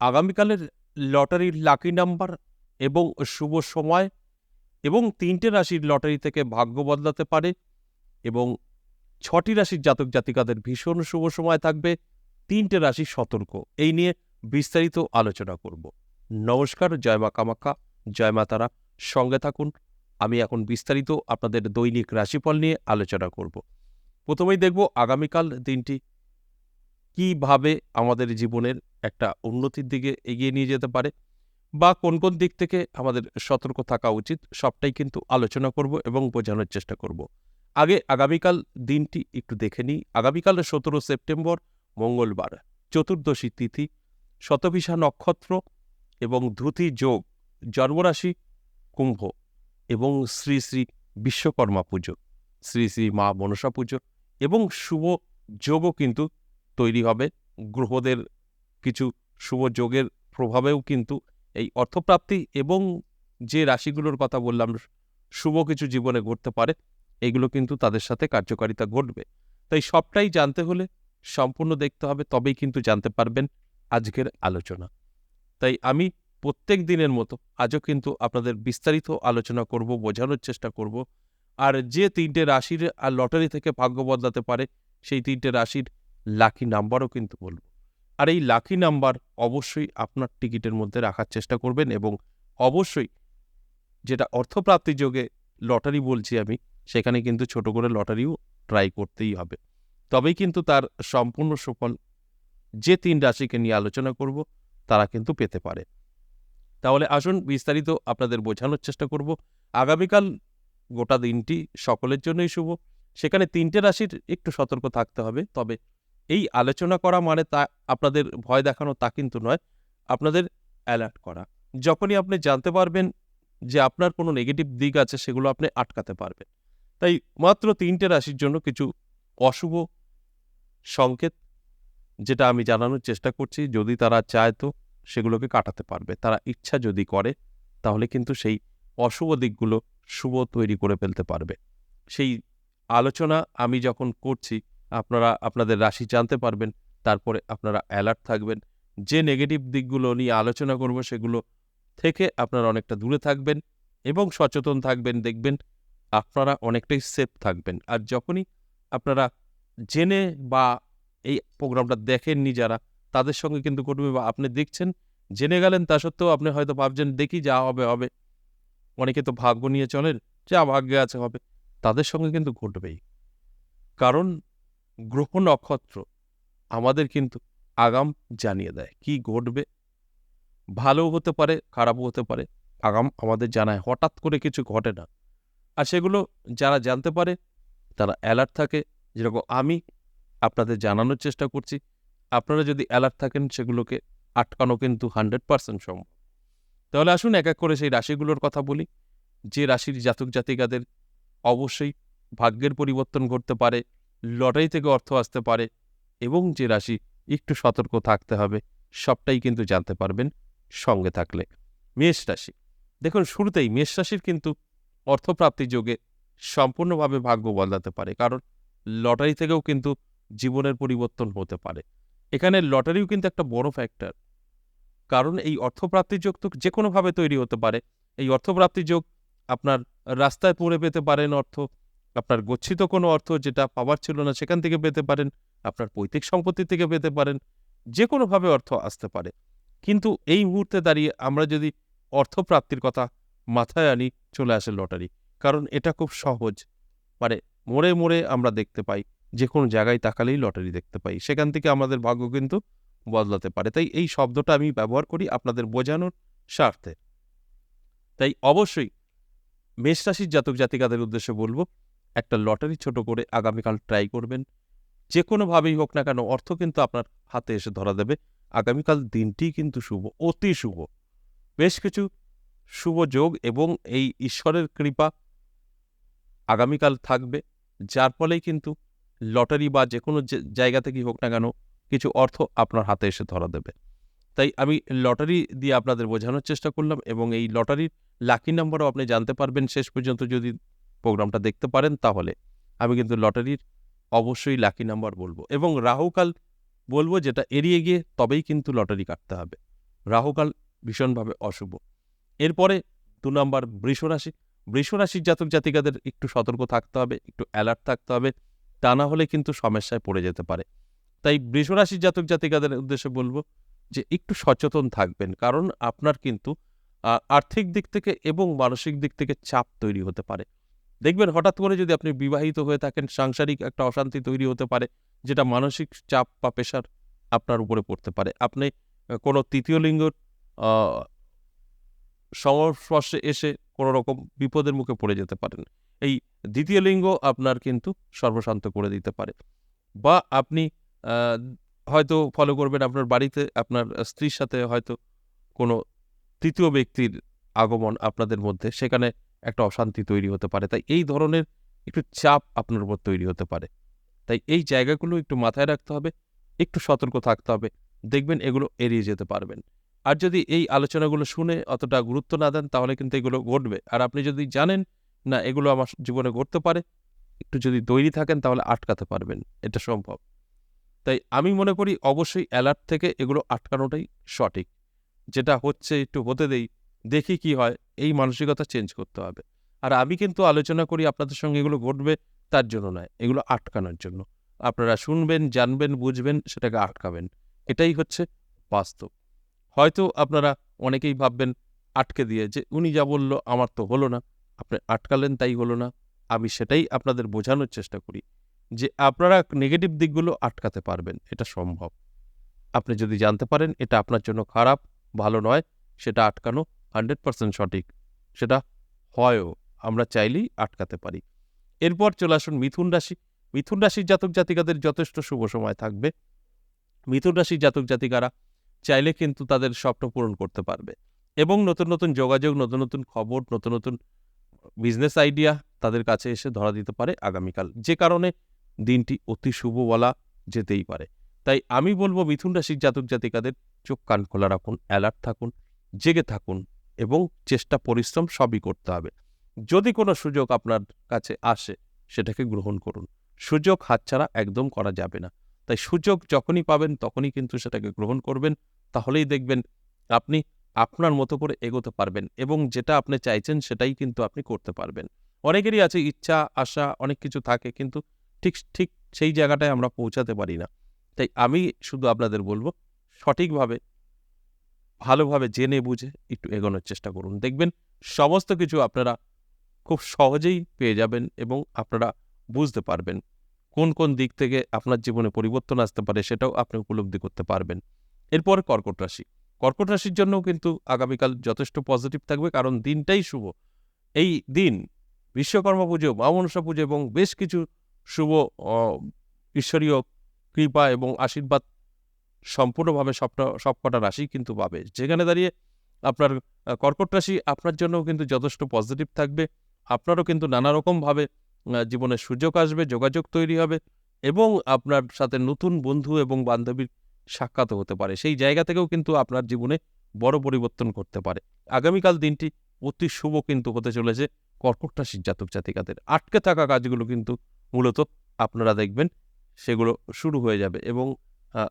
আগামীকালের লটারির lucky number এবং শুভ সময় এবং তিনটে রাশির লটারি থেকে ভাগ্য বদলাতে পারে এবং ছটি রাশির জাতক জাতিকাদের ভীষণ শুভ সময় থাকবে, তিনটে রাশি সতর্ক। এই নিয়ে বিস্তারিত আলোচনা করব। নমস্কার, জয় মা কামাখ্যা জয় মা তারা। সঙ্গে থাকুন, আমি এখন বিস্তারিত আপনাদের দৈনিক রাশিফল নিয়ে আলোচনা করব। প্রথমেই দেখব আগামীকাল দিনটি কীভাবে আমাদের জীবনের একটা উন্নতির দিকে এগিয়ে নিয়ে যেতে পারে বা কোন কোন দিক থেকে আমাদের সতর্ক থাকা উচিত সবটাই কিন্তু আলোচনা করব এবং বোঝানোর চেষ্টা করব। আগে আগামীকাল দিনটি একটু দেখে নিই। আগামীকাল সতেরো সেপ্টেম্বর, মঙ্গলবার, চতুর্দশী তিথি শতভিষা নক্ষত্র এবং ধুতি যোগ, জন্মরাশি কুম্ভ এবং শ্রী শ্রী বিশ্বকর্মা পুজো, শ্রী শ্রী মা মনসা পুজো এবং শুভ যোগও কিন্তু তৈরি হবে। গ্রহদের কিছু শুভ যোগের প্রভাবেও কিন্তু এই অর্থপ্রাপ্তি এবং যে রাশিগুলোর কথা বললাম, শুভ কিছু জীবনে ঘটতে পারে, এগুলো কিন্তু তাদের সাথে কার্যকারিতা ঘটবে। তাই সবটাই জানতে হলে সম্পূর্ণ দেখতে হবে, তবেই কিন্তু জানতে পারবেন আজকের আলোচনা। তাই আমি প্রত্যেক দিনের মতো আজও কিন্তু আপনাদের বিস্তারিত আলোচনা করব, বোঝানোর চেষ্টা করব। আর যে তিনটে রাশির আর লটারি থেকে ভাগ্য বদলাতে পারে, সেই তিনটে রাশির লাকি নাম্বারও কিন্তু বলব। আর এই লাকি নাম্বার অবশ্যই আপনার টিকিটের মধ্যে রাখার চেষ্টা করবেন এবং অবশ্যই যেটা অর্থপ্রাপ্তি যোগে লটারি বলছি আমি, সেখানে কিন্তু ছোট করে লটারিও ট্রাই করতেই হবে। তবেই কিন্তু তার সম্পূর্ণ সুফল যে তিন রাশিকে নিয়ে আলোচনা করব, তারা কিন্তু পেতে পারে। তাহলে আসুন বিস্তারিত আপনাদের বোঝানোর চেষ্টা করব। আগামীকাল গোটা দিনটি সকলের জন্যই শুভ। সেখানে তিনটে রাশির একটু সতর্ক থাকতে হবে, তবে এই আলোচনা করা মানে তা, আপনাদের ভয় দেখানো তা কিন্তু নয়। আপনাদের অ্যালার্ট করা। যখনই আপনি জানতে পারবেন যে আপনার কোনো নেগেটিভ দিক আছে, সেগুলো আপনি আটকাতে পারবেন। তাই মাত্র তিনটে রাশির জন্য কিছু অশুভ সংকেত, যেটা আমি জানানোর চেষ্টা করছি। যদি তারা চায় তো সেগুলোকে কাটাতে পারবে। তারা ইচ্ছা যদি করে, তাহলে কিন্তু সেই অশুভ দিকগুলো শুভ তৈরি করে ফেলতে পারবে। সেই আলোচনা আমি যখন করছি আপনারা আপনাদের রাশি জানতে পারবেন, তারপরে আপনারা অ্যালার্ট থাকবেন। যে নেগেটিভ দিকগুলো নিয়ে আলোচনা করব সেগুলো থেকে আপনারা অনেকটা দূরে থাকবেন এবং সচেতন থাকবেন, দেখবেন আপনারা অনেকটাই সেফ থাকবেন। আর যখনই আপনারা জেনে বা এই প্রোগ্রামটা দেখেননি যারা, তাদের সঙ্গে কিন্তু ঘটবে বা আপনি দেখছেন, জেনে গেলেন তা সত্ত্বেও আপনি হয়তো ভাবছেন, দেখি যা হবে হবে। অনেকে তো ভাগ্য নিয়ে চলেন, যা ভাগ্যে আছে হবে, তাদের সঙ্গে কিন্তু ঘটবেই। কারণ গ্রহ নক্ষত্র আমাদের কিন্তু আগাম জানিয়ে দেয়। কি ঘটবে? ভালোও হতে পারে, খারাপও হতে পারে। আগাম আমাদের জানায়, হঠাৎ করে কিছু ঘটে না। আর সেগুলো যারা জানতে পারে, তারা অ্যালার্ট থাকে, যেরকম আমি আপনাদের জানানোর চেষ্টা করছি। আপনারা যদি অ্যালার্ট থাকেন, সেগুলোকে আটকানো কিন্তু হান্ড্রেড পার্সেন্ট সম্ভব। তাহলে আসুন এক এক করে সেই রাশিগুলোর কথা বলি। যে রাশির জাতক জাতিকাদের অবশ্যই ভাগ্যের পরিবর্তন ঘটতে পারে লটারি থেকে অর্থ আসতে পারে এবং যে রাশি একটু সতর্ক থাকতে হবে, সবটাই কিন্তু জানতে পারবেন সঙ্গে থাকলে। মেষ রাশি, দেখুন শুরুতেই মেষ রাশির কিন্তু অর্থপ্রাপ্তি যোগে সম্পূর্ণভাবে ভাগ্য বদলাতে পারে, কারণ লটারি থেকেও কিন্তু জীবনের পরিবর্তন হতে পারে। এখানে লটারিও কিন্তু একটা বড় ফ্যাক্টর কারণ এই অর্থপ্রাপ্তি যোগ তো যে কোনোভাবে তৈরি হতে পারে। এই অর্থপ্রাপ্তি যোগ আপনার রাস্তায় পড়ে পেতে পারেন অর্থ আপনার গচ্ছিত কোনো অর্থ যেটা পাওয়ার ছিল না সেখান থেকে পেতে পারেন, আপনার পৈতৃক সম্পত্তি থেকে পেতে পারেন যে কোনোভাবে অর্থ আসতে পারে। কিন্তু এই মুহূর্তে দাঁড়িয়ে আমরা যদি অর্থপ্রাপ্তির কথা মাথায় আনি, চলে আসে লটারি। কারণ এটা খুব সহজ। মানে মোড়ে মোড়ে আমরা দেখতে পাই যে কোনো জায়গায় তাকালেই লটারি দেখতে পাই। সেখান থেকে আমাদের ভাগ্য কিন্তু বদলাতে পারে। তাই এই শব্দটা আমি ব্যবহার করি আপনাদের বোঝানোর স্বার্থে। তাই অবশ্যই মেষ রাশির জাতক জাতিকাদের উদ্দেশ্যে বলব একটা লটারি ছোট করে আগামীকাল ট্রাই করবেন। যে কোনোভাবেই হোক না কেন, অর্থ কিন্তু আপনার হাতে এসে ধরা দেবে। আগামীকাল দিনটি কিন্তু শুভ, অতি শুভ। বেশ কিছু শুভ যোগ এবং এই ঈশ্বরের কৃপা আগামীকাল থাকবে। যার ফলেই কিন্তু লটারি বা যে কোনো জায়গা থেকেই হোক না কেন, কিছু অর্থ আপনার হাতে এসে ধরা দেবে। তাই আমি লটারি দিয়ে আপনাদের বোঝানোর চেষ্টা করলাম এবং এই লটারির লাকি নাম্বারও আপনি জানতে পারবেন শেষ পর্যন্ত যদি প্রোগ্রামটা দেখতে পারেন তাহলে। আমি কিন্তু লটারির অবশ্যই লাকি নাম্বার বলব। এবং রাহুকাল বলব যেটা এড়িয়ে গিয়ে তবেই কিন্তু লটারি কাটতে হবে। রাহুকাল ভীষণভাবে অশুভ। এরপরে দু নম্বর বৃষরাশি বৃষরাশির জাতক জাতিকাদের একটু সতর্ক থাকতে হবে, একটু অ্যালার্ট থাকতে হবে। তা না হলে কিন্তু সমস্যায় পড়ে যেতে পারে। তাই বৃষরাশির জাতক জাতিকাদের উদ্দেশ্যে বলব যে একটু সচেতন থাকবেন। কারণ আপনার কিন্তু আর্থিক দিক থেকে এবং মানসিক দিক থেকে চাপ তৈরি হতে পারে। দেখবেন হঠাৎ করে যদি আপনি বিবাহিত হয়ে থাকেন, সাংসারিক একটা অশান্তি তৈরি হতে পারে, যেটা মানসিক চাপ বা পেশার আপনার উপরে পড়তে পারে। আপনি কোনো তৃতীয় লিঙ্গর সংস্পর্শে এসে কোনো রকম বিপদের মুখে পড়ে যেতে পারেন। এই দ্বিতীয় লিঙ্গ আপনার কিন্তু সর্বশান্ত করে দিতে পারে। বা আপনি হয়তো ফলো করবেন আপনার বাড়িতে, আপনার স্ত্রীর সাথে হয়তো কোনো তৃতীয় ব্যক্তির আগমন আপনাদের মধ্যে। সেখানে একটা অশান্তি তৈরি হতে পারে। তাই এই ধরনের একটু চাপ আপনার উপর তৈরি হতে পারে। তাই এই জায়গাগুলো একটু মাথায় রাখতে হবে, একটু সতর্ক থাকতে হবে, দেখবেন এগুলো এড়িয়ে যেতে পারবেন। আর যদি এই আলোচনাগুলো শুনে অতটা গুরুত্ব না দেন, তাহলে কিন্তু এগুলো ঘটবে। আর আপনি যদি জানেন, না, এগুলো আমার জীবনে ঘটতে পারে, একটু যদি তৈরি থাকেন, তাহলে আটকাতে পারবেন, এটা সম্ভব। তাই আমি মনে করি, অবশ্যই অ্যালার্ট থেকে এগুলো আটকানোটাই সঠিক। যেটা হচ্ছে, একটু হতে দেই। দেখি কি হয়, এই মানসিকতা চেঞ্জ করতে হবে। আর আমি কিন্তু আলোচনা করি আপনাদের সঙ্গে এগুলো ঘটবে তার জন্য নয়, এগুলো আটকানোর জন্য। আপনারা শুনবেন, জানবেন, বুঝবেন, সেটাকে আটকাবেন। এটাই হচ্ছে বাস্তব। হয়তো আপনারা অনেকেই ভাববেন আটকে দিয়ে যে উনি যা বলল আমার তো হলো না, আপনি আটকালেন তাই হলো না। আমি সেটাই আপনাদের বোঝানোর চেষ্টা করি যে আপনারা নেগেটিভ দিকগুলো আটকাতে পারবেন, এটা সম্ভব। আপনি যদি জানতে পারেন এটা আপনার জন্য খারাপ, ভালো নয়, সেটা আটকানো হান্ড্রেড পার্সেন্ট সঠিক। সেটা হয়ও, আমরা চাইলেই আটকাতে পারি। এরপর চলে আসুন মিথুন রাশি। মিথুন রাশির জাতক জাতিকাদের যথেষ্ট শুভ সময় থাকবে। মিথুন রাশির জাতক জাতিকারা চাইলে কিন্তু তাদের স্বপ্ন পূরণ করতে পারবে। এবং নতুন নতুন যোগাযোগ, নতুন নতুন খবর, নতুন নতুন বিজনেস আইডিয়া তাদের কাছে এসে ধরা দিতে পারে আগামীকাল। যে কারণে দিনটি অতি শুভ বলা যেতেই পারে। তাই আমি বলব, মিথুন রাশির জাতক জাতিকাদের চোখ কান খোলা রাখুন অ্যালার্ট থাকুন, জেগে থাকুন। এবং চেষ্টা, পরিশ্রম সবই করতে হবে। যদি কোনো সুযোগ আপনার কাছে আসে, সেটাকে গ্রহণ করুন। সুযোগ হাতছাড়া একদম করা যাবে না। তাই সুযোগ যখনই পাবেন, তখনই কিন্তু সেটাকে গ্রহণ করবেন। তাহলেই দেখবেন আপনি আপনার মতো করে এগোতে পারবেন এবং যেটা আপনি চাইছেন, সেটাই কিন্তু আপনি করতে পারবেন। অনেকেরই আছে ইচ্ছা, আশা, অনেক কিছু থাকে কিন্তু ঠিক ঠিক সেই জায়গাটায় আমরা পৌঁছাতে পারি না। তাই আমি শুধু আপনাদের বলব, সঠিকভাবে ভালোভাবে জেনে বুঝে একটু এগোনোর চেষ্টা করুন। দেখবেন সমস্ত কিছু আপনারা খুব সহজেই পেয়ে যাবেন এবং আপনারা বুঝতে পারবেন কোন কোন দিক থেকে আপনার জীবনে পরিবর্তন আসতে পারে সেটাও আপনি উপলব্ধি করতে পারবেন। এরপর কর্কট রাশি। কর্কট রাশির জন্যও কিন্তু আগামীকাল যথেষ্ট পজিটিভ থাকবে কারণ দিনটাই শুভ। এই দিন বিশ্বকর্মা পুজো, মা মনসা পুজো এবং বেশ কিছু শুভ ঈশ্বরীয় কৃপা এবং আশীর্বাদ সম্পূর্ণভাবে সবটা সবকটা রাশি কিন্তু পাবে। যেখানে দাঁড়িয়ে আপনার কর্কট রাশি আপনার জন্যও কিন্তু যথেষ্ট পজিটিভ থাকবে। আপনারও কিন্তু নানা রকমভাবে আহ, জীবনে সুযোগ আসবে যোগাযোগ তৈরি হবে এবং আপনার সাথে নতুন বন্ধু এবং বান্ধবীর সাক্ষাৎ হতে পারে। সেই জায়গা থেকেও কিন্তু আপনার জীবনে বড় পরিবর্তন করতে পারে। আগামীকাল দিনটি অতি শুভ কিন্তু হতে চলেছে কর্কট রাশির জাতক জাতিকাদের। আটকে থাকা কাজগুলো কিন্তু মূলত আপনারা দেখবেন সেগুলো শুরু হয়ে যাবে এবং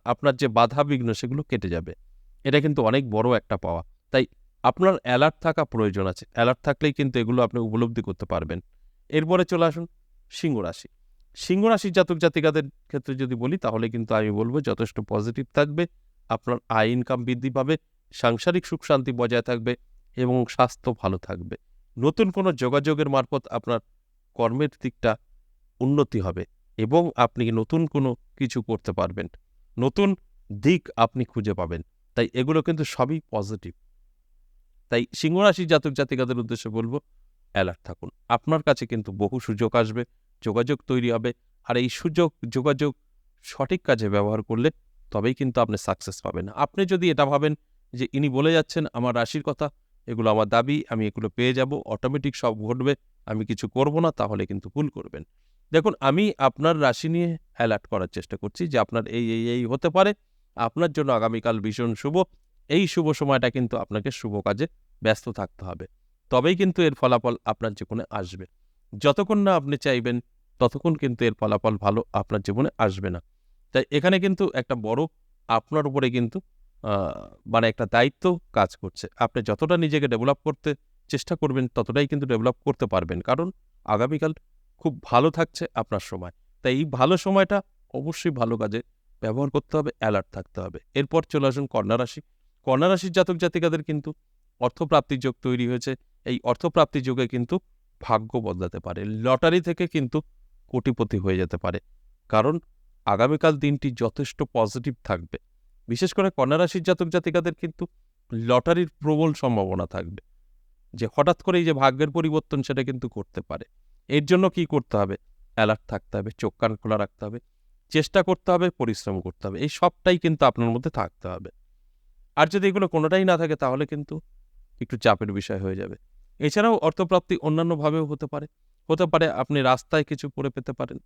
আপনার যে বাধা বিঘ্ন সেগুলো কেটে যাবে। এটা কিন্তু অনেক বড় একটা পাওয়া। তাই আপনার অ্যালার্ট থাকা প্রয়োজন আছে। অ্যালার্ট থাকলেই কিন্তু এগুলো আপনি উপলব্ধি করতে পারবেন। এরপরে চলে আসুন সিংহ রাশি। সিংহ রাশির জাতক জাতিকাদের ক্ষেত্রে যদি বলি, তাহলে কিন্তু আমি বলব যথেষ্ট পজিটিভ থাকবে, আপনার আয় ইনকাম বৃদ্ধি পাবে, সাংসারিক সুখ শান্তি বজায় থাকবে এবং স্বাস্থ্য ভালো থাকবে। নতুন কোনো যোগাযোগের মারফত আপনার কর্মের দিকটা উন্নতি হবে এবং আপনি নতুন কোনো কিছু করতে পারবেন। নতুন দিক আপনি খুঁজে পাবেন। তাই এগুলো কিন্তু সবই পজিটিভ তাই সিংহরাশির জাতক জাতিকাদের উদ্দেশ্যে বলব অ্যালার্ট থাকুন। আপনার কাছে কিন্তু বহু সুযোগ আসবে, যোগাযোগ তৈরি হবে, আর এই সুযোগ, যোগাযোগ সঠিক কাজে ব্যবহার করলে তবেই কিন্তু আপনি সাকসেস পাবেন। আপনি যদি এটা ভাবেন যে ইনি বলে যাচ্ছেন, আমার রাশির কথা, এগুলো আমার দাবি, আমি এগুলো পেয়ে যাব অটোমেটিক সব ঘটবে, আমি কিছু করব না, তাহলে কিন্তু ভুল করবেন। দেখুন, আমি আপনার রাশি নিয়ে অ্যালার্ট করার চেষ্টা করছি যে আপনার এই এই এই হতে পারে। আপনার জন্য আগামীকাল ভীষণ শুভ। এই শুভ সময়টা কিন্তু আপনাকে শুভ কাজে ব্যস্ত থাকতে হবে। তবেই কিন্তু এর ফলাফল আপনার জীবনে আসবে। যতক্ষণ না আপনি চাইবেন, ততক্ষণ কিন্তু এর ফলাফল ভালো আপনার জীবনে আসবে না। তাই এখানে কিন্তু একটা বড় আপনার উপরে কিন্তু মানে একটা দায়িত্ব কাজ করছে। আপনি যতটা নিজেকে ডেভেলপ করতে চেষ্টা করবেন, ততটাই কিন্তু ডেভেলপ করতে পারবেন। কারণ আগামীকাল খুব ভালো থাকছে আপনার সময়। তাই এই ভালো সময়টা অবশ্যই ভালো কাজে ব্যবহার করতে হবে অ্যালার্ট থাকতে হবে। এরপর চলে আসুন কন্যা রাশি। কন্যা রাশির জাতক জাতিকাদের কিন্তু অর্থপ্রাপ্তির যোগ তৈরি হয়েছে। এই অর্থপ্রাপ্তির যোগে কিন্তু ভাগ্য বদলাতে পারে। লটারি থেকে কিন্তু কোটিপতি হয়ে যেতে পারে। কারণ আগামীকাল দিনটি যথেষ্ট পজিটিভ থাকবে। বিশেষ করে কন্যা রাশির জাতক জাতিকাদের কিন্তু লটারির প্রবল সম্ভাবনা থাকবে। যে হঠাৎ করেই যে ভাগ্যের পরিবর্তন সেটা কিন্তু করতে পারে। এর জন্য কি করতে হবে? অ্যালার্ট থাকতে হবে, চোখ কান খোলা রাখতে হবে, চেষ্টা করতে হবে, পরিশ্রম করতে হবে। এই সবটাই কিন্তু আপনার মধ্যে থাকতে হবে। আর যদি এগুলো কোনোটাই না থাকে, তাহলে কিন্তু একটু চাপের বিষয় হয়ে যাবে। এছাড়াও অর্থপ্রাপ্তি অন্যান্যভাবেও হতে পারে। হতে পারে আপনি রাস্তায় কিছু করে পেতে পারেন।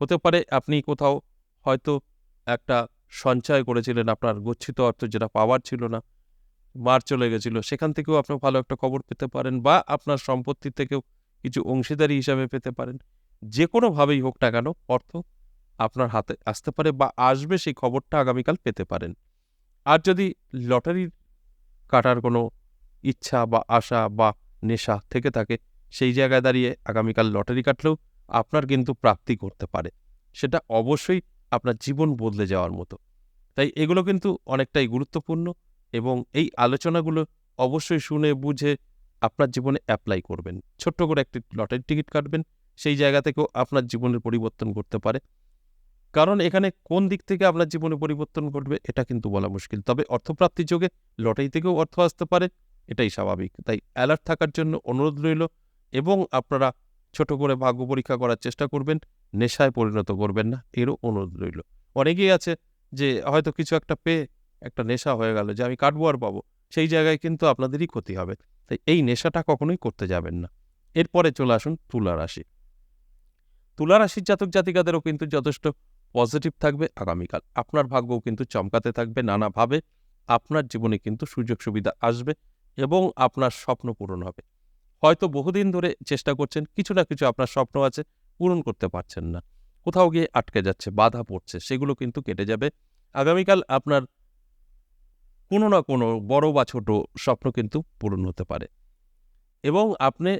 হতে পারে আপনি কোথাও হয়তো একটা সঞ্চয় করেছিলেন, আপনার গচ্ছিত অর্থ যেটা পাওয়ার ছিল না, মার চলে গেছিল, সেখান থেকেও আপনি ভালো একটা খবর পেতে পারেন বা আপনার সম্পত্তি থেকেও কিছু অংশীদারি হিসাবে পেতে পারেন। যে কোনোভাবেই হোক না কেন, অর্থ আপনার হাতে আসতে পারে বা আসবে সেই খবরটা আগামীকাল পেতে পারেন। আর যদি লটারির কাটার কোনো ইচ্ছা বা আশা বা নেশা থেকে থাকে, সেই জায়গায় দাঁড়িয়ে আগামীকাল লটারি কাটলেও আপনার কিন্তু প্রাপ্তি করতে পারে। সেটা অবশ্যই আপনার জীবন বদলে যাওয়ার মতো। তাই এগুলো কিন্তু অনেকটাই গুরুত্বপূর্ণ এবং এই আলোচনাগুলো অবশ্যই শুনে, বুঝে আপনার জীবনে অ্যাপ্লাই করবেন। ছোট্ট করে একটি লটারির টিকিট কাটবেন, সেই জায়গা থেকেও আপনার জীবনের পরিবর্তন করতে পারে। কারণ এখানে কোন দিক থেকে আপনার জীবনে পরিবর্তন ঘটবে, এটা কিন্তু বলা মুশকিল। তবে অর্থপ্রাপ্তির যোগে লটারি থেকেও অর্থ আসতে পারে, এটাই স্বাভাবিক। তাই অ্যালার্ট থাকার জন্য অনুরোধ রইল এবং আপনারা ছোট করে ভাগ্য পরীক্ষা করার চেষ্টা করবেন, নেশায় পরিণত করবেন না, এরও অনুরোধ রইল। অনেকেই আছে যে হয়তো কিছু একটা পেয়ে একটা নেশা হয়ে গেল যে আমি কাটবো আর পাবো। সেই জায়গায় কিন্তু আপনাদেরই ক্ষতি হবে। তাই এই নেশাটা কখনোই করতে যাবেন না। এরপরে চলে আসুন তুলা রাশি। তুলা রাশির জাতক জাতিকাদেরও কিন্তু যথেষ্ট পজিটিভ থাকবে আগামীকাল। আপনার ভাগ্যও কিন্তু চমকাতে থাকবে নানাভাবে। আপনার জীবনে কিন্তু সুযোগ সুবিধা আসবে এবং আপনার স্বপ্ন পূরণ হবে। হয়তো বহুদিন ধরে চেষ্টা করছেন, কিছু না কিছু আপনার স্বপ্ন আছে, পূরণ করতে পারছেন না। কোথাও গিয়ে আটকে যাচ্ছে, বাধা পড়ছে, সেগুলো কিন্তু কেটে যাবে। আগামীকাল আপনার কোনো না কোনো বড় বা ছোট স্বপ্ন কিন্তু পূরণ হতে পারে। এবং আপনি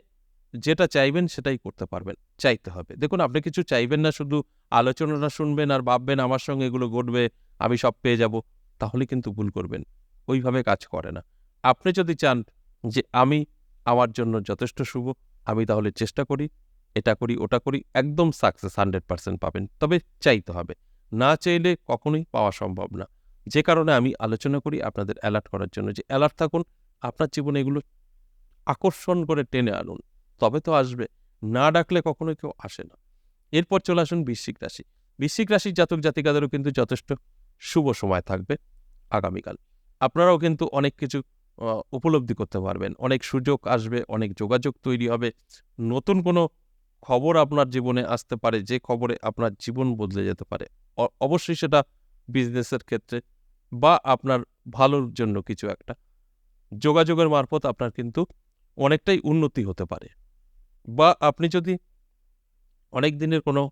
যেটা চাইবেন সেটাই করতে পারবেন, চাইতে হবে। দেখুন, আপনি কিছু চাইবেন না, শুধু আলোচনাটা শুনবেন আর ভাববেন আমার সঙ্গে এগুলো ঘটবে, আমি সব পেয়ে যাব, তাহলে কিন্তু ভুল করবেন। ওইভাবে কাজ করে না। আপনি যদি চান যে আমি আমার জন্য যথেষ্ট শুভ, আমি তাহলে চেষ্টা করি, এটা করি, ওটা করি, একদম সাকসেস, হান্ড্রেড পার্সেন্ট পাবেন। তবে চাইতে হবে। না চাইলে কখনোই পাওয়া সম্ভব না। যে কারণে আমি আলোচনা করি আপনাদের অ্যালার্ট করার জন্য যে অ্যালার্ট থাকুন, আপনার জীবনে এগুলো আকর্ষণ করে টেনে আনুন। তবে তো আসবে, না ডাকলে কখনো কেউ আসে না। এরপর চলে আসুন বৃশ্চিক রাশি। বৃশ্চিক রাশির জাতক জাতিকাদেরও কিন্তু যথেষ্ট শুভ সময় থাকবে আগামীকাল। আপনারাও কিন্তু অনেক কিছু উপলব্ধি করতে পারবেন। অনেক সুযোগ আসবে, অনেক যোগাযোগ তৈরি হবে। নতুন কোনো খবর আপনার জীবনে আসতে পারে, যে খবরে আপনার জীবন বদলে যেতে পারে। অবশ্যই সেটা বিজনেসের ক্ষেত্রে বা আপনার ভালোর জন্য কিছু একটা। যোগাযোগের মারফত আপনার কিন্তু অনেকটাই উন্নতি হতে পারে। বা আপনি যদি অনেক দিনের কোনো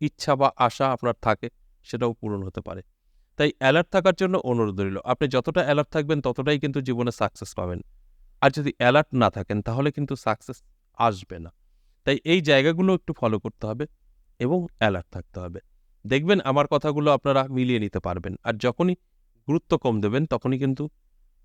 ইচ্ছা বা আশা আপনার থাকে, সেটাও পূরণ হতে পারে। তাই অ্যালার্ট থাকার জন্য অনুরোধ রইল। আপনি যতটা অ্যালার্ট থাকবেন, ততটাই কিন্তু জীবনে সাকসেস পাবেন। আর যদি অ্যালার্ট না থাকেন, তাহলে কিন্তু সাকসেস আসবে না। তাই এই জায়গাগুলো একটু ফলো করতে হবে এবং অ্যালার্ট থাকতে হবে। দেখবেন আমার কথাগুলো আপনারা মিলিয়ে নিতে পারবেন। আর যখনই গুরুত্ব কম দেবেন, তখনই কিন্তু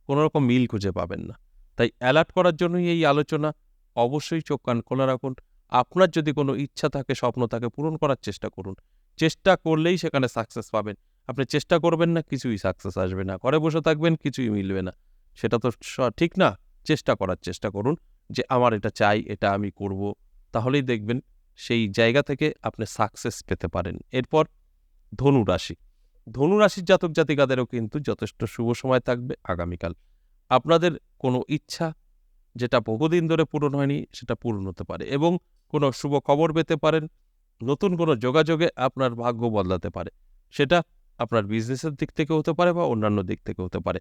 কোনো রকম মিল খুঁজে পাবেন না। তাই অ্যালার্ট করার জন্যই এই আলোচনা। অবশ্যই চোখ কান খোলা রাখুন। আপনার যদি কোনো ইচ্ছা থাকে, স্বপ্ন থাকে, পূরণ করার চেষ্টা করুন। চেষ্টা করলেই সেখানে সাকসেস পাবেন। আপনি চেষ্টা করবেন না, কিছুই সাকসেস আসবে না। ঘরে বসে থাকবেন, কিছুই মিলবে না। সেটা তো ঠিক না? চেষ্টা করার চেষ্টা করুন যে, আমার এটা চাই, এটা আমি করব। তাহলেই দেখবেন সেই জায়গা থেকে আপনি সাকসেস পেতে পারেন। এরপর ধনু রাশি। ধনু রাশির জাতক জাতিকাদেরও কিন্তু যথেষ্ট শুভ সময় থাকবে আগামীকাল। আপনাদের কোনো ইচ্ছা যেটা বহুদিন ধরে পূরণ হয়নি, সেটা পূরণ হতে পারে এবং কোনো শুভ খবর পেতে পারেন, নতুন কোনো যোগাযোগে আপনার ভাগ্য বদলাতে পারে। সেটা আপনার বিজনেসের দিক থেকে হতে পারে বা অন্যান্য দিক থেকে হতে পারে।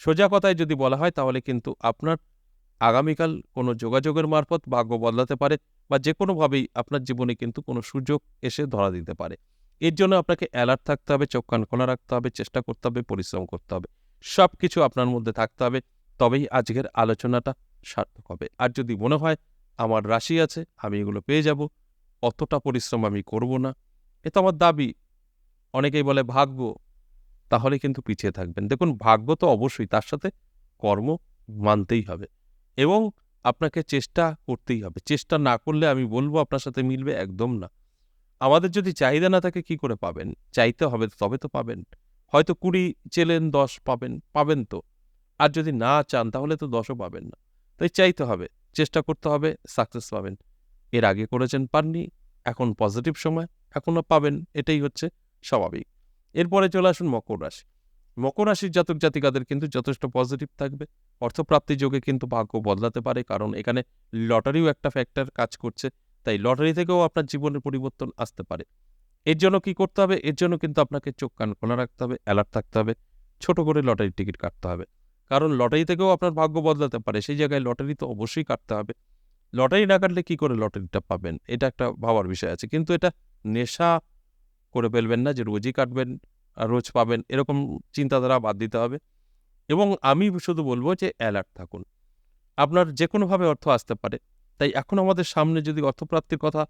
সোজা কথায় যদি বলা হয়, তাহলে কিন্তু আপনার আগামীকাল কোনো যোগাযোগের মারফত ভাগ্য বদলাতে পারে বা যে কোনোভাবেই আপনার জীবনে কিন্তু কোনো সুযোগ এসে ধরা দিতে পারে। এর জন্য আপনাকে অ্যালার্ট থাকতে হবে, চোখ কান খোলা রাখতে হবে, চেষ্টা করতে হবে, পরিশ্রম করতে হবে। সব কিছু আপনার মধ্যে থাকতে হবে। তবেই আজকের আলোচনাটা সার্থক হবে। আর যদি মনে হয় আমার রাশি আছে, আমি এগুলো পেয়ে যাব। অতটা পরিশ্রম আমি করব না। এ তো আমার দাবি। অনেকেই বলে ভাগ্য, তাহলে কিন্তু পিছিয়ে থাকবেন। দেখুন, ভাগ্য তো অবশ্যই, তার সাথে কর্ম মানতেই হবে। এবং আপনাকে চেষ্টা করতেই হবে। চেষ্টা না করলে আমি বলব আপনার সাথে মিলবে একদম না। আমাদের যদি চাহিদা না থাকে, কি করে পাবেন? চাইতে হবে তবে তো পাবেন। হয়তো কুড়ি চেলেন, দশ পাবেন পাবেন তো। আর যদি না চান, তাহলে তো দশও পাবেন না। তাই চাইতে হবে, চেষ্টা করতে হবে সাকসেস পাবেন। এর আগে করেছেন পাননি, এখন পজিটিভ সময়, এখনও পাবেন, এটাই হচ্ছে স্বাভাবিক। এরপরে চলে আসুন মকর রাশি। মকর রাশির জাতক জাতিকাদের কিন্তু যথেষ্ট পজিটিভ থাকবে। অর্থপ্রাপ্তি যোগে কিন্তু ভাগ্য বদলাতে পারে, কারণ এখানে লটারিও একটা ফ্যাক্টর কাজ করছে। তাই লটারি থেকেও আপনার জীবনের পরিবর্তন আসতে পারে। এর জন্য কি করতে হবে? এর জন্য কিন্তু আপনাকে চোখ কান খোলা রাখতে হবে অ্যালার্ট থাকতে হবে, ছোট করে লটারির টিকিট কাটতে হবে। কারণ লটারি থেকেও আপনার ভাগ্য বদলাতে পারে, সেই জায়গায় লটারি তো অবশ্যই কাটতে হবে। লটারি না কাটলে কি করে লটারিটা পাবেন? এটা একটা ভাবার বিষয় আছে। কিন্তু এটা নেশা করে ফেলবেন না যে রোজই কাটবেন, আর রোজ পাবেন, এরকম চিন্তাধারা বাদ দিতে হবে। এবং আমি শুধু বলব যে অ্যালার্ট থাকুন। আপনার যে কোনোভাবে অর্থ আসতে পারে। তাই এখন আমাদের সামনে যদি অর্থপ্রাপ্তির কথা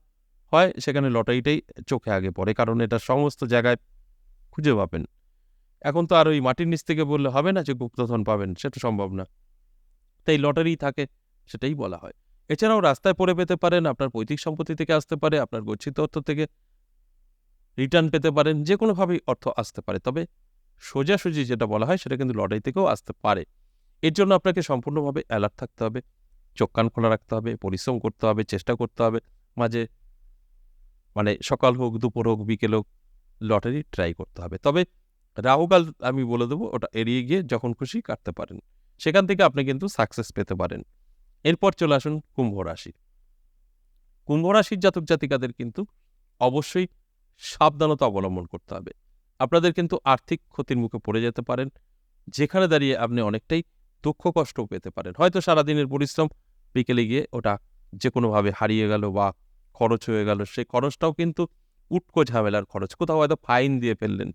হয়, সেখানে লটারিটাই চোখে আগে পড়ে, কারণ এটা সমস্ত জায়গায় খুঁজে পাবেন। এখন তো আর ওই মাটির নিচ থেকে বললে হবে না যে গুপ্তধন পাবেন সেটা সম্ভব না। তাই লটারি থাকে, সেটাই বলা হয়। এছাড়াও রাস্তায় পড়ে পেতে পারেন, আপনার পৈতৃক সম্পত্তি থেকে আসতে পারে, আপনার গচ্ছিত অর্থ থেকে রিটার্ন পেতে পারেন, যে কোনোভাবেই অর্থ আসতে পারে। তবে সোজাসুজি যেটা বলা হয়, সেটা কিন্তু লটারি থেকেও আসতে পারে। এর জন্য আপনাকে সম্পূর্ণভাবে অ্যালার্ট থাকতে হবে। চোখ কান খোলা রাখতে হবে, পরিশ্রম করতে হবে, চেষ্টা করতে হবে। মাঝে মানে সকাল হোক, দুপুর হোক, বিকেল হোক, লটারি ট্রাই করতে হবে। তবে রাহুকাল আমি বলে দেবো, ওটা এড়িয়ে গিয়ে যখন খুশি কাটতে পারেন। সেখান থেকে আপনি কিন্তু সাকসেস পেতে পারেন। এরপর চলে আসুন কুম্ভ রাশি। কুম্ভ রাশির জাতক জাতিকাদের কিন্তু অবশ্যই সাবধানতা অবলম্বন করতে হবে। আপনাদের কিন্তু আর্থিক ক্ষতির মুখে পড়ে যেতে পারেন। যেখানে দাঁড়িয়ে আপনি অনেকটাই দুঃখ কষ্টও পেতে পারেন। হয়তো সারাদিনের পরিশ্রম, বিকেলে গিয়ে ওটা যে কোনোভাবে হারিয়ে গেল বা খরচ হয়ে গেল, সেই খরচটাও কিন্তু উটকো ঝামেলার খরচ। কোথাও হয়তো ফাইন দিয়ে ফেললেন,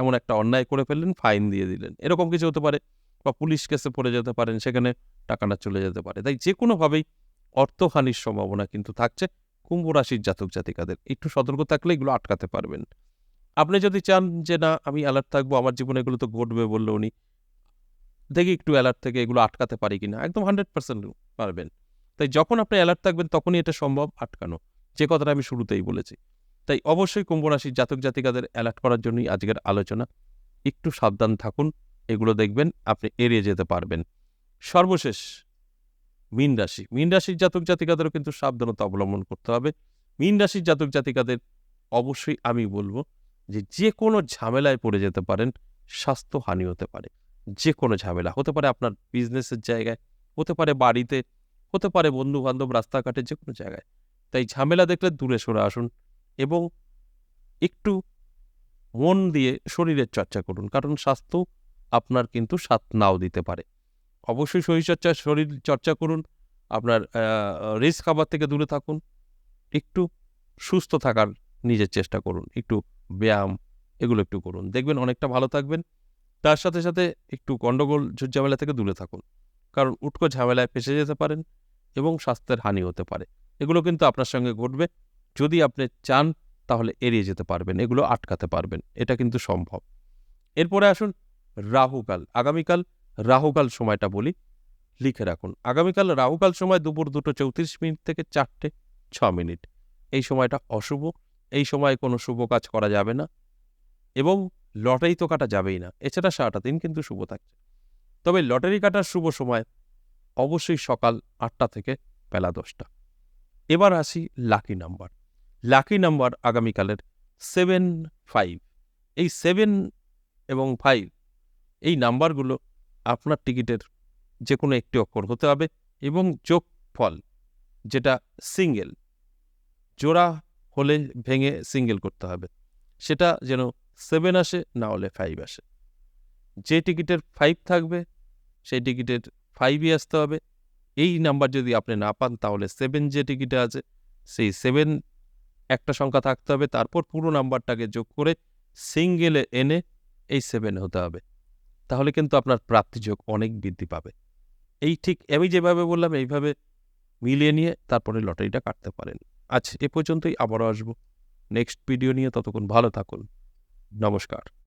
এমন একটা অন্যায় করে ফেললেন, ফাইন দিয়ে দিলেন। এরকম কিছু হতে পারে বা পুলিশ কেসে পড়ে যেতে পারেন, সেখানে টাকাটা চলে যেতে পারে। তাই যে কোনোভাবেই অর্থহানির সম্ভাবনা কিন্তু থাকছে কুম্ভ রাশির জাতক জাতিকাদের। একটু সতর্ক থাকলে এগুলো আটকাতে পারবেন। আপনি যদি চান যে, না, আমি অ্যালার্ট থাকব, আমার জীবনে এগুলো তো ঘটবে, বলল উনি দেখি একটু অ্যালার্ট থেকে এগুলো আটকাতে পারি কিনা। একদম হান্ড্রেড পার্সেন্ট পারবেন। তাই যখন আপনি অ্যালার্ট থাকবেন, তখনই এটা সম্ভব আটকানো। যে কথাটা আমি শুরুতেই বলেছি। তাই অবশ্যই কুম্ভ রাশির জাতক জাতিকাদের অ্যালার্ট করার জন্যই আজকের আলোচনা। একটু সাবধান থাকুন, এগুলো দেখবেন, আপনি এড়িয়ে যেতে পারবেন। সর্বশেষ, মীন রাশি। মীন রাশির জাতক জাতিকাদেরও কিন্তু সাবধানতা অবলম্বন করতে হবে। মীন রাশির জাতক জাতিকাদের অবশ্যই আমি বলব যে যে কোনো ঝামেলায় পড়ে যেতে পারেন স্বাস্থ্যহানি হতে পারে। যে কোনো ঝামেলা। হতে পারে আপনার বিজনেসের জায়গায়, হতে পারে বাড়িতে, হতে পারে বন্ধু বান্ধব রাস্তাঘাটে যে কোনো জায়গায়। তাই ঝামেলা দেখলে দূরে সরে আসুন এবং একটু মন দিয়ে শরীরের চর্চা করুন, কারণ স্বাস্থ্য আপনার কিন্তু সাথ নাও দিতে পারে। অবশ্যই শরীরচর্চা শরীর চর্চা করুন, আপনার রিস খাবার থেকে দূরে থাকুন, একটু সুস্থ থাকার নিজের চেষ্টা করুন, একটু ব্যায়াম, এগুলো একটু করুন। দেখবেন অনেকটা ভালো থাকবেন। তার সাথে সাথে একটু গণ্ডগোল ঝামেলা থেকে দূরে থাকুন। কারণ উটকো ঝামেলায় ফেসে যেতে পারেন এবং স্বাস্থ্যের হানি হতে পারে। এগুলো কিন্তু আপনার সঙ্গে ঘটবে। যদি আপনি চান, তাহলে এড়িয়ে যেতে পারবেন, এগুলো আটকাতে পারবেন। এটা কিন্তু সম্ভব। এরপরে আসুন রাহুকাল। আগামীকাল রাহুকাল সময়টা বলি, লিখে রাখুন। আগামীকাল রাহুকাল সময় দুপুর দুটো চৌত্রিশ মিনিট থেকে চারটে ছ মিনিট। এই সময়টা অশুভ। এই সময় কোনো শুভ কাজ করা যাবে না। এবং লটারি তো কাটা যাবেই না, এছাড়া সারাটা দিন কিন্তু শুভ থাকছে। তবে লটারি কাটার শুভ সময় অবশ্যই সকাল আটটা থেকে বেলা দশটা। এবার আসি লাকি নাম্বার। লাকি নাম্বার আগামীকালের সেভেন ফাইভ। এই সেভেন এবং ফাইভ, এই নাম্বারগুলো আপনার টিকিটের যে কোনো একটি অক্ষর হতে হবে এবং যোগ ফল যেটা সিঙ্গেল, জোড়া হলে ভেঙে সিঙ্গেল করতে হবে। সেটা যেন সেভেন আসে, না হলে ফাইভ আসে। যে টিকিটের ফাইভ থাকবে, সেই টিকিটের ফাইভই আসতে হবে। এই নাম্বার যদি আপনি না পান, তাহলে সেভেন যে টিকিটে আছে, সেই সেভেন একটা সংখ্যা থাকতে হবে। তারপর পুরো নাম্বারটাকে যোগ করে সিঙ্গেলে এনে এই সেভেন হতে হবে। তাহলে কিন্তু আপনার প্রাপ্তিযোগ অনেক বৃদ্ধি পাবে। এই ঠিক আমি যেভাবে বললাম, এইভাবে মিলিয়ে নিয়ে তারপরে লটারিটা কাটতে পারেন। আচ্ছা এ পর্যন্তই আবারও আসব। নেক্সট ভিডিও নিয়ে ততক্ষণ ভালো থাকুন। নমস্কার।